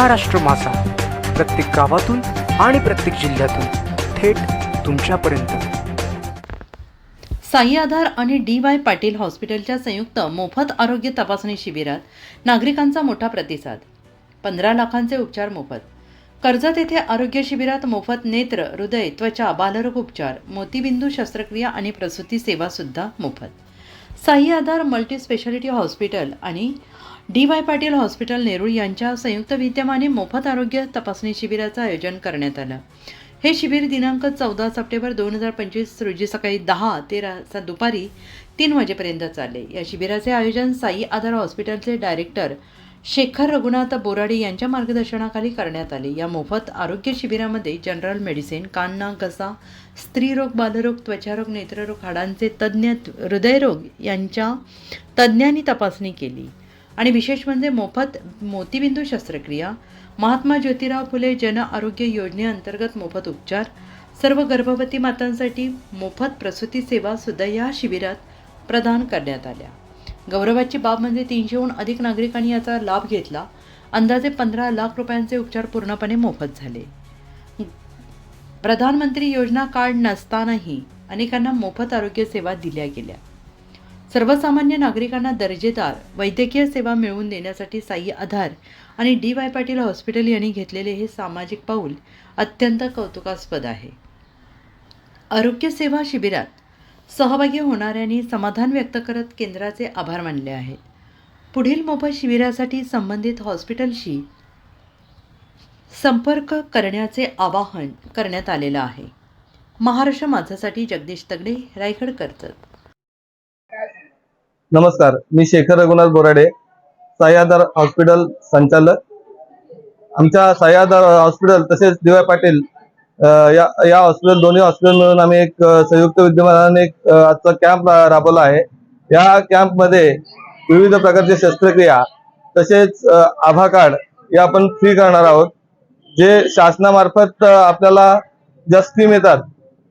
महाराष्ट्र मासा प्रत्येक गावातून आणि प्रत्येक जिल्ह्यातून थेट तुमच्यापर्यंत. साई आधार आणि डी वाय पाटील हॉस्पिटलच्या संयुक्त मोफत आरोग्य तपासणी शिबिरात नागरिकांचा मोठा प्रतिसाद. पंधरा लाखांचे उपचार मोफत. कर्जत येथे आरोग्य शिबिरात मोफत नेत्र हृदय त्वचा बालरोग उपचार मोतीबिंदू शस्त्रक्रिया आणि प्रसूती सेवा सुद्धा मोफत. Sai Aadhar multi speciality hospital आणि D Y Patil hospital Nerul यांच्या संयुक्त विद्यमाने मोफत आरोग्य तपासणी शिबिराचं आयोजन करण्यात आलं. हे शिबिर दिनांक चौदा सप्टेंबर दोन हजार पंचवीस रोजी सकाळी दहा ते रा दुपारी तीन वाजेपर्यंत चालले. या शिबिराचे आयोजन साई आधार हॉस्पिटलचे डायरेक्टर शेखर रघुनाथ बोराडे यांच्या मार्गदर्शनाखाली करण्यात आले. या मोफत आरोग्य शिबिरामध्ये जनरल मेडिसिन कान नाक घसा स्त्रीरोग बालरोग त्वचारोग नेत्ररोग हाडांचे तज्ज्ञ हृदयरोग यांच्या तज्ज्ञांनी तपासणी केली. आणि विशेष म्हणजे मोफत मोतीबिंदू शस्त्रक्रिया महात्मा ज्योतिराव फुले जन आरोग्य योजनेअंतर्गत मोफत उपचार सर्व गर्भवती मातांसाठी मोफत प्रसूती सेवा सुद्धा या शिबिरात प्रदान करण्यात आल्या. गौरवाची बाब म्हणजे तीनशेहून अधिक नागरिकांनी याचा लाभ घेतला. अंदाजे पंधरा लाख रुपयांचे उपचार पूर्णपणे मोफत झाले. प्रधानमंत्री योजना कार्ड नसतानाही अनेकांना मोफत आरोग्य सेवा दिल्या गेल्या. सर्वसामान्य नागरिकांना दर्जेदार वैद्यकीय सेवा मिळवून देण्यासाठी साई आधार आणि डी वाय पाटील हॉस्पिटल यांनी घेतलेले हे सामाजिक पाऊल अत्यंत कौतुकास्पद आहे. आरोग्य सेवा शिबिरात सहभागी होणाऱ्यांनी समाधान व्यक्त करत केंद्राचे आभार मानले आहेत. पुढील मोफत शिबिरासाठी संबंधित हॉस्पिटलशी संपर्क करण्याचे आवाहन करण्यात आलेलं आहे. महाराष्ट्र माझासाठी जगदीश तगडे रायगड करतात नमस्कार मी शेखर रघुनाथ बोराडे सह्याधार हॉस्पिटल संचालक. आमच्या सह्यादार हॉस्पिटल तसेच दिवाय पाटील या या हॉस्पिटल दोन्ही हॉस्पिटल मिळून आम्ही एक संयुक्त विद्यमानाने एक आजचा कॅम्प राबवला आहे. या कॅम्पमध्ये विविध प्रकारचे शस्त्रक्रिया तसेच आभा कार्ड या आपण फ्री करणार आहोत. जे शासनामार्फत आपल्याला ज्या स्कीम येतात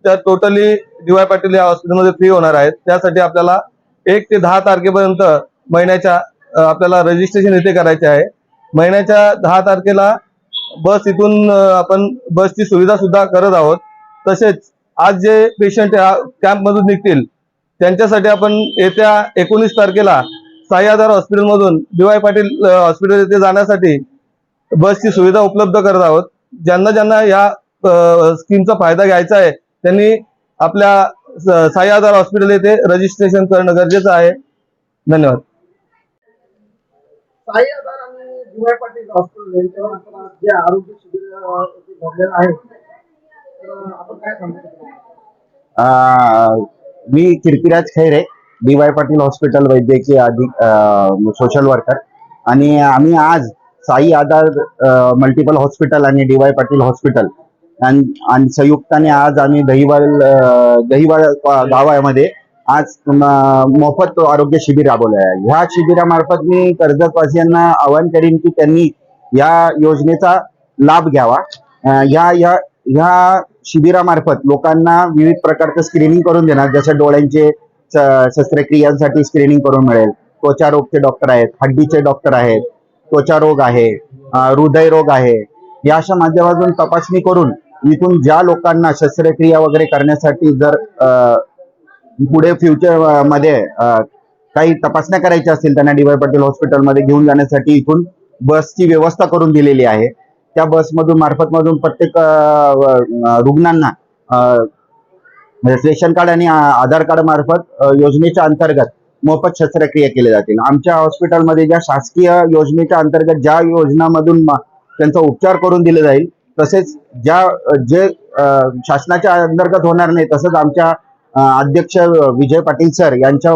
त्या टोटली डीवाय पाटील या हॉस्पिटलमध्ये फ्री होणार आहेत. त्यासाठी आपल्याला एक ते दहा तारखेपर्यंत महिन्याच्या आपल्याला रजिस्ट्रेशन इथे करायचे आहे. महिन्याच्या दहा तारखेला बस इथून आपण बसची सुविधा सुद्धा करत आहोत. तसेच आज जे पेशंट कॅम्पमधून निघतील त्यांच्यासाठी आपण येत्या एकोणीस तारखेला साई आधार हॉस्पिटलमधून डीवाय पाटील हॉस्पिटल येथे जाण्यासाठी बसची सुविधा उपलब्ध करत आहोत. ज्यांना ज्यांना या स्कीमचा फायदा घ्यायचा आहे त्यांनी आपल्या साई आधार हॉस्पिटल येथे रजिस्ट्रेशन करणं गरजेचं आहे. धन्यवाद. साई आधार आणि पाटील हॉस्पिटल यांच्यावर आपण आज जे आरोग्य शिबिर भरलेलं आहे. तर आपण काय सांगू शकतो? अं, मी Kirtiraj Khaire D Y Patil hospital वैद्यकीय अधिक सोशल वर्कर आणि आम्ही आज साई आधार मल्टिपल हॉस्पिटल आणि डी वाय पाटील हॉस्पिटल आणि आणि संयुक्ताने आज आम्ही दहिवाल दहिवाल गावामध्ये आज मोफत आरोग्य शिबिर राबवलं आहे ह्या शिबिरामार्फत मी कर्जतवासियांना आवाहन करीन की त्यांनी या योजनेचा लाभ घ्यावा. या या ह्या शिबिरामार्फत लोकांना विविध प्रकारचं स्क्रीनिंग करून देणार. जसं डोळ्यांचे शस्त्रक्रियांसाठी स्क्रीनिंग करून मिळेल. त्वचा रोगचे डॉक्टर आहेत हड्डीचे डॉक्टर आहेत त्वचा रोग आहे हृदयरोग आहे. या अशा माध्यमातून तपासणी करून इथून ज्या लोकांना शस्त्रक्रिया वगैरे करण्यासाठी जर पुढे फ्युचरमध्ये काही तपासण्या करायच्या असतील त्यांना डीवाय पाटील हॉस्पिटलमध्ये घेऊन जाण्यासाठी इथून बसची व्यवस्था करून दिलेली आहे. त्या बसमधून मार्फत मधून प्रत्येक रुग्णांना म्हणजे रेशन कार्ड आणि आधार कार्ड मार्फत योजनेच्या अंतर्गत मोफत शस्त्रक्रिया केल्या जातील. आमच्या हॉस्पिटलमध्ये ज्या शासकीय योजनेच्या अंतर्गत ज्या योजनामधून त्यांचा उपचार करून दिले जाईल तसेच ज्या जे शासनाच्या अंतर्गत होणार नाही तसंच आमच्या अध्यक्ष विजय पाटील सर यांच्या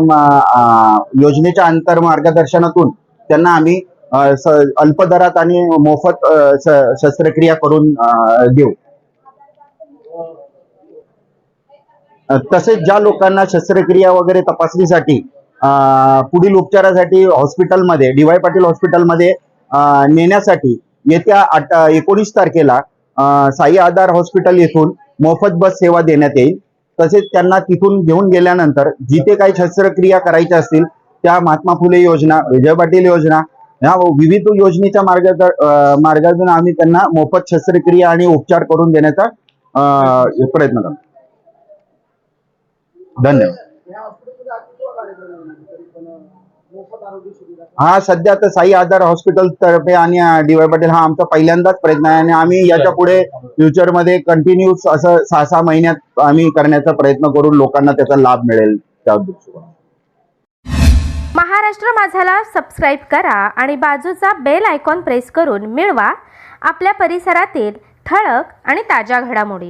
योजनेच्या अंतर मार्गदर्शनातून त्यांना आम्ही अल्प दरात आणि मोफत शस्त्रक्रिया करून देऊ. तसेच ज्या लोकांना शस्त्रक्रिया वगैरे तपासणीसाठी पुढील उपचारासाठी हॉस्पिटलमध्ये डीवाय पाटील हॉस्पिटलमध्ये नेण्यासाठी येत्या आठ एकोणीस तारखेला साई आधार हॉस्पिटल येथून मोफत बस सेवा देण्यात येईल. तसेच त्यांना तिथून घेऊन गेल्यानंतर जिथे काही शस्त्रक्रिया करायच्या असतील त्या महात्मा फुले योजना विजय पाटील योजना ह्या विविध योजनेच्या मार्ग मार्गातून आम्ही त्यांना मोफत शस्त्रक्रिया आणि उपचार करून देण्याचा प्रयत्न करतो. धन्यवाद. हा सध्या तर साई आधार हॉस्पिटल तर्फे आणि डीवाय पाटील हा आमचा पहिल्यांदाच प्रयत्न आहे आणि आम्ही याच्यापुढे फ्युचरमध्ये कंटिन्यूस असं सहा सहा महिन्यात आम्ही करण्याचा प्रयत्न करून लोकांना त्याचा लाभ मिळेल त्या महाराष्ट्र माझाला सबस्क्राईब करा आणि बाजूचा बेल आयकॉन प्रेस करून मिळवा. आपल्या परिसरातील ठळक आणि ताज्या घडामोडी.